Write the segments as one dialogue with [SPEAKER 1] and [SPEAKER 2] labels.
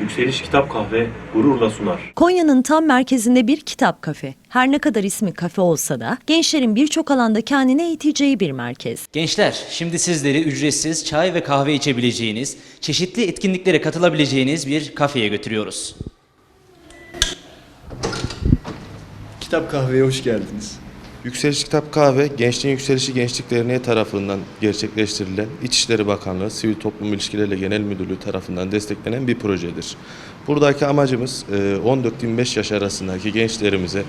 [SPEAKER 1] Yükseliş Kitap Kahve gururla sunar.
[SPEAKER 2] Konya'nın tam merkezinde bir kitap kafe. Her ne kadar ismi kafe olsa da gençlerin birçok alanda kendine eğiteceği bir merkez.
[SPEAKER 3] Gençler, şimdi sizleri ücretsiz çay ve kahve içebileceğiniz, çeşitli etkinliklere katılabileceğiniz bir kafeye götürüyoruz.
[SPEAKER 4] Kitap kahveye hoş geldiniz.
[SPEAKER 5] Yükseliş Kitap Kahve, Gençliğin Yükselişi Gençlik Derneği tarafından gerçekleştirilen İçişleri Bakanlığı Sivil Toplum İlişkileri Genel Müdürlüğü tarafından desteklenen bir projedir. Buradaki amacımız e, 14-25 yaş arasındaki gençlerimize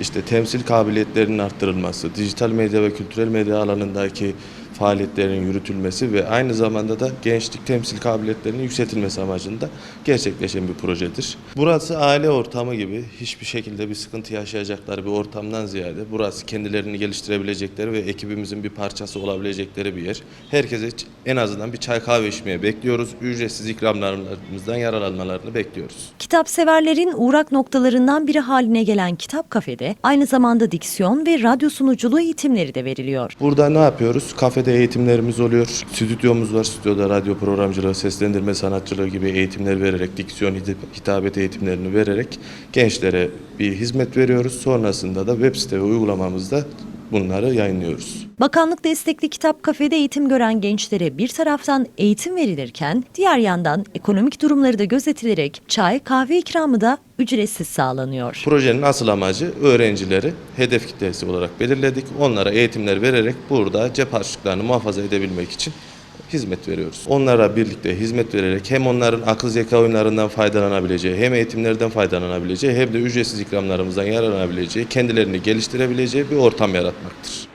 [SPEAKER 5] işte temsil kabiliyetlerinin arttırılması, dijital medya ve kültürel medya alanındaki faaliyetlerin yürütülmesi ve aynı zamanda da gençlik temsil kabiliyetlerinin yükseltilmesi amacında gerçekleşen bir projedir. Burası aile ortamı gibi hiçbir şekilde bir sıkıntı yaşayacakları bir ortamdan ziyade burası kendilerini geliştirebilecekleri ve ekibimizin bir parçası olabilecekleri bir yer. Herkese en azından bir çay kahve içmeye bekliyoruz. Ücretsiz ikramlarımızdan yararlanmalarını bekliyoruz.
[SPEAKER 2] Kitap severlerin uğrak noktalarından biri haline gelen kitap kafede aynı zamanda diksiyon ve radyo sunuculuğu eğitimleri de veriliyor.
[SPEAKER 5] Burada ne yapıyoruz? Kafede eğitimlerimiz oluyor. Stüdyomuz var. Stüdyoda radyo programcılığı, seslendirme sanatçılığı gibi eğitimler vererek, diksiyon hitabet eğitimlerini vererek gençlere bir hizmet veriyoruz. Sonrasında da web site ve uygulamamızda bunları yayınlıyoruz.
[SPEAKER 2] Bakanlık destekli kitap kafede eğitim gören gençlere bir taraftan eğitim verilirken diğer yandan ekonomik durumları da gözetilerek çay, kahve ikramı da ücretsiz sağlanıyor.
[SPEAKER 5] Projenin asıl amacı öğrencileri hedef kitlesi olarak belirledik. Onlara eğitimler vererek burada cep harçlıklarını muhafaza edebilmek için hizmet veriyoruz. Onlara birlikte hizmet vererek hem onların akıl zeka oyunlarından faydalanabileceği, hem eğitimlerden faydalanabileceği, hem de ücretsiz ikramlarımızdan yararlanabileceği, kendilerini geliştirebileceği bir ortam yaratmaktır.